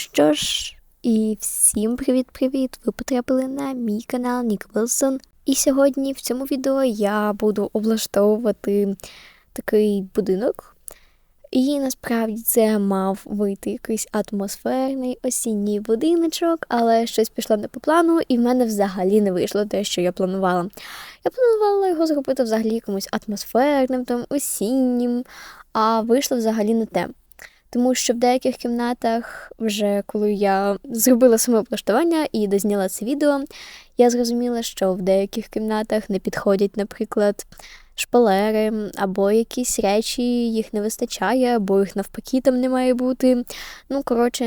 що ж, і всім привіт-привіт! Ви потрапили на мій канал Нік Вилсон. І сьогодні в цьому відео я буду облаштовувати такий будинок. І насправді це мав вийти якийсь атмосферний осінній будиночок, але щось пішло не по плану, і в мене взагалі не вийшло те, що я планувала. Я планувала його зробити взагалі якимось атмосферним, там, осіннім, а вийшло взагалі не те. Тому що в деяких кімнатах, вже коли я зробила саме облаштування і дозняла це відео, я зрозуміла, що в деяких кімнатах не підходять, наприклад, шпалери, або якісь речі, їх не вистачає, або їх навпаки там не має бути. Ну, коротше,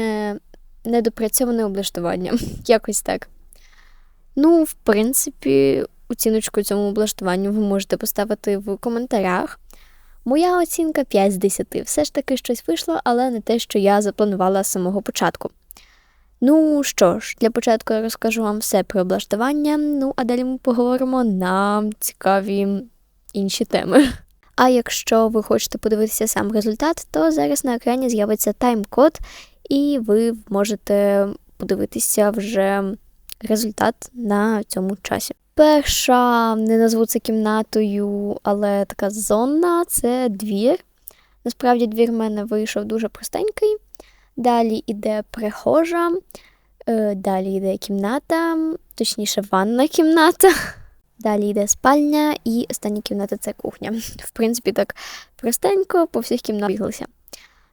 недопрацьоване облаштування. Якось так. Ну, в принципі, оціночку цьому облаштуванню ви можете поставити в коментарях. Моя оцінка 5 з 10. Все ж таки щось вийшло, але не те, що я запланувала з самого початку. Ну що ж, для початку я розкажу вам все про облаштування, ну а далі ми поговоримо на цікаві інші теми. А якщо ви хочете подивитися сам результат, то зараз на екрані з'явиться тайм-код, і ви можете подивитися вже результат на цьому часі. Перша, не назву це кімнатою, але така зона це двір. Насправді, двір в мене вийшов дуже простенький. Далі йде прихожа, е, далі йде кімната, точніше, ванна кімната. Далі йде спальня, і остання кімната це кухня. В принципі, так простенько по всіх кімнатах біглися.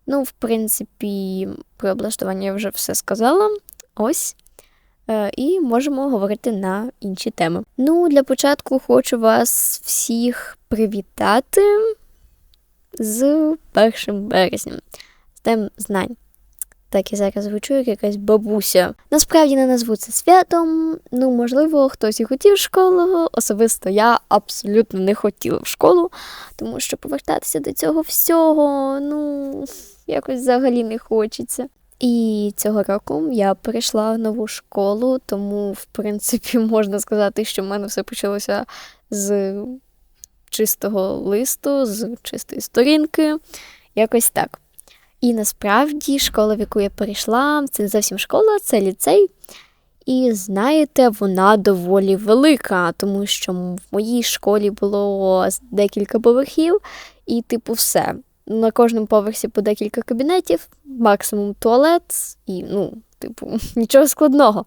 Ну, в принципі, про облаштування я вже все сказала. Ось. Е, і можемо говорити на інші теми. Ну, для початку хочу вас всіх привітати з 1 березня, з Днем знань. Так, я зараз звучу, як якась бабуся. Насправді не назву це святом. Ну, можливо, хтось і хотів в школу. Особисто я абсолютно не хотіла в школу, тому що повертатися до цього всього, ну, якось взагалі не хочеться. І цього року я перейшла в нову школу, тому, в принципі, можна сказати, що в мене все почалося з чистого листу, з чистої сторінки, якось так. І насправді школа, в яку я перейшла, це не зовсім школа, це ліцей. І знаєте, вона доволі велика, тому що в моїй школі було декілька поверхів, і, типу, все на кожному поверсі по декілька кабінетів, максимум туалет, і, ну, типу, нічого складного.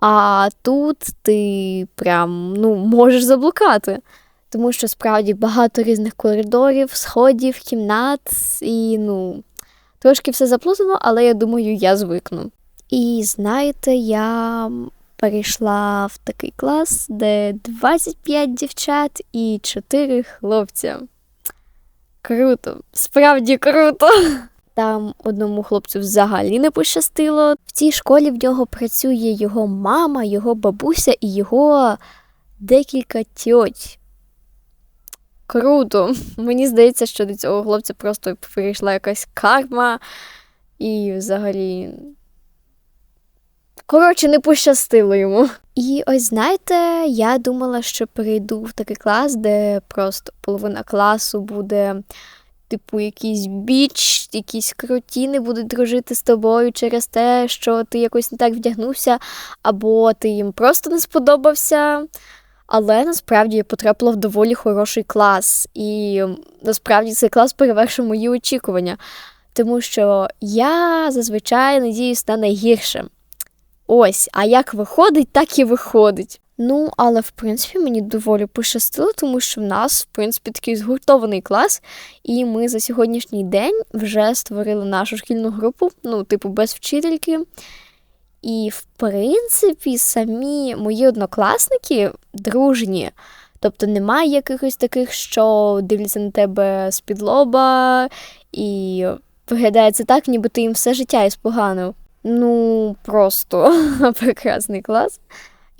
А тут ти прям ну, можеш заблукати, тому що справді багато різних коридорів, сходів, кімнат, і ну, трошки все заплутано, але я думаю, я звикну. І знаєте, я перейшла в такий клас, де 25 дівчат і 4 хлопця. Круто, справді круто. Там одному хлопцю взагалі не пощастило. В цій школі в нього працює його мама, його бабуся і його декілька тьоть. Круто. Мені здається, що до цього хлопця просто прийшла якась карма і взагалі Коротше, не пощастило йому. І ось знаєте, я думала, що перейду в такий клас, де просто половина класу буде, типу, якийсь біч, якісь крутіни будуть дружити з тобою через те, що ти якось не так вдягнувся, або ти їм просто не сподобався. Але насправді я потрапила в доволі хороший клас, і насправді цей клас перевершив мої очікування, тому що я зазвичай надіюсь на найгірше. Ось, а як виходить, так і виходить. Ну, але в принципі мені доволі пощастило, тому що в нас, в принципі, такий згуртований клас, і ми за сьогоднішній день вже створили нашу шкільну групу, ну, типу, без вчительки. І, в принципі, самі мої однокласники дружні. Тобто немає якихось таких, що дивляться на тебе з-під лоба, і виглядає це так, ніби ти їм все життя із іспоганив. Ну, просто прекрасний клас.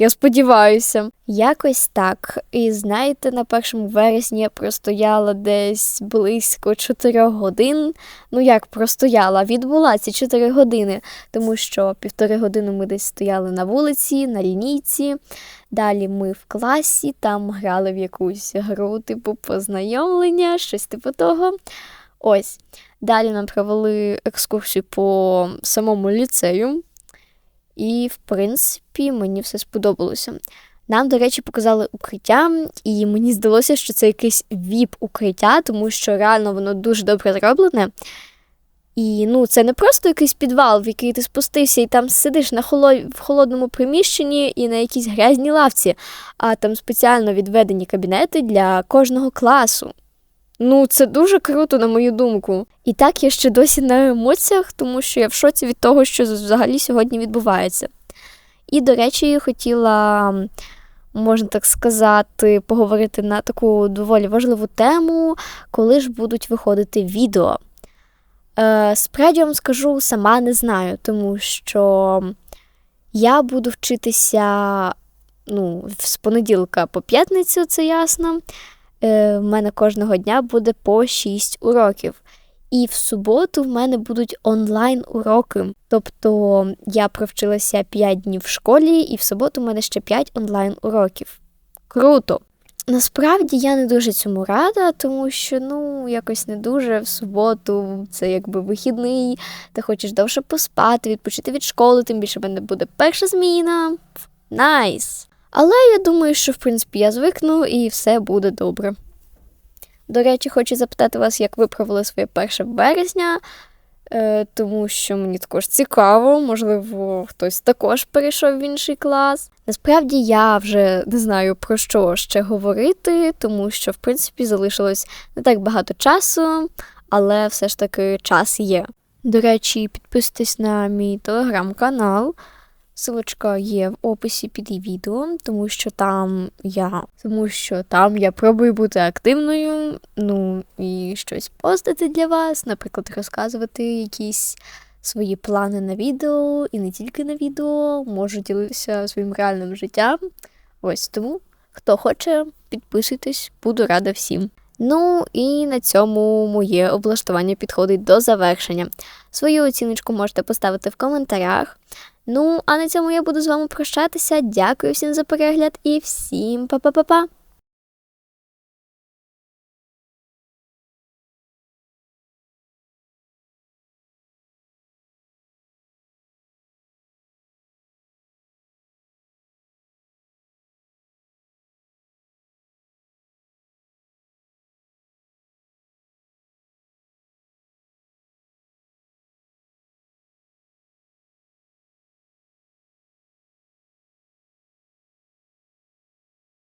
Я сподіваюся, якось так. І знаєте, на першому вересні я простояла десь близько 4 годин. Ну, як простояла, відбула ці 4 години, тому що півтори години ми десь стояли на вулиці, на лінійці. Далі ми в класі, там грали в якусь гру, типу познайомлення, щось типу того. Ось. Далі нам провели екскурсію по самому ліцею. І, в принципі, мені все сподобалося. Нам, до речі, показали укриття, і мені здалося, що це якесь віп-укриття, тому що реально воно дуже добре зроблене. І ну, це не просто якийсь підвал, в який ти спустився і там сидиш на холод... в холодному приміщенні і на якійсь грязній лавці, а там спеціально відведені кабінети для кожного класу. Ну, це дуже круто, на мою думку. І так я ще досі на емоціях, тому що я в шоці від того, що взагалі сьогодні відбувається. І, до речі, хотіла, можна так сказати, поговорити на таку доволі важливу тему, коли ж будуть виходити відео. Е, Справді вам скажу, сама не знаю, тому що я буду вчитися ну, з понеділка по п'ятницю, це ясно. Е, В мене кожного дня буде по 6 уроків. І в суботу в мене будуть онлайн-уроки. Тобто я провчилася 5 днів в школі, і в суботу в мене ще 5 онлайн-уроків. Круто! Насправді я не дуже цьому рада, тому що ну якось не дуже в суботу. Це якби вихідний, ти хочеш довше поспати, відпочити від школи, тим більше в мене буде перша зміна. Найс! Але я думаю, що в принципі я звикну і все буде добре. До речі, хочу запитати вас, як ви провели своє 1 березня, е, тому що мені також цікаво, можливо, хтось також перейшов в інший клас. Насправді я вже не знаю про що ще говорити, тому що, в принципі, залишилось не так багато часу, але все ж таки час є. До речі, підписуйтесь на мій телеграм-канал. Силочка є в описі під відео, тому що там я тому що там я пробую бути активною, ну і щось постити для вас, наприклад, розказувати якісь свої плани на відео, і не тільки на відео, можу ділитися своїм реальним життям. Ось тому, хто хоче, підписуйтесь, буду рада всім. Ну і на цьому моє облаштування підходить до завершення. Свою оціночку можете поставити в коментарях. Ну, а на цьому я буду з вами прощатися. Дякую всім за перегляд і всім па-па-па-па!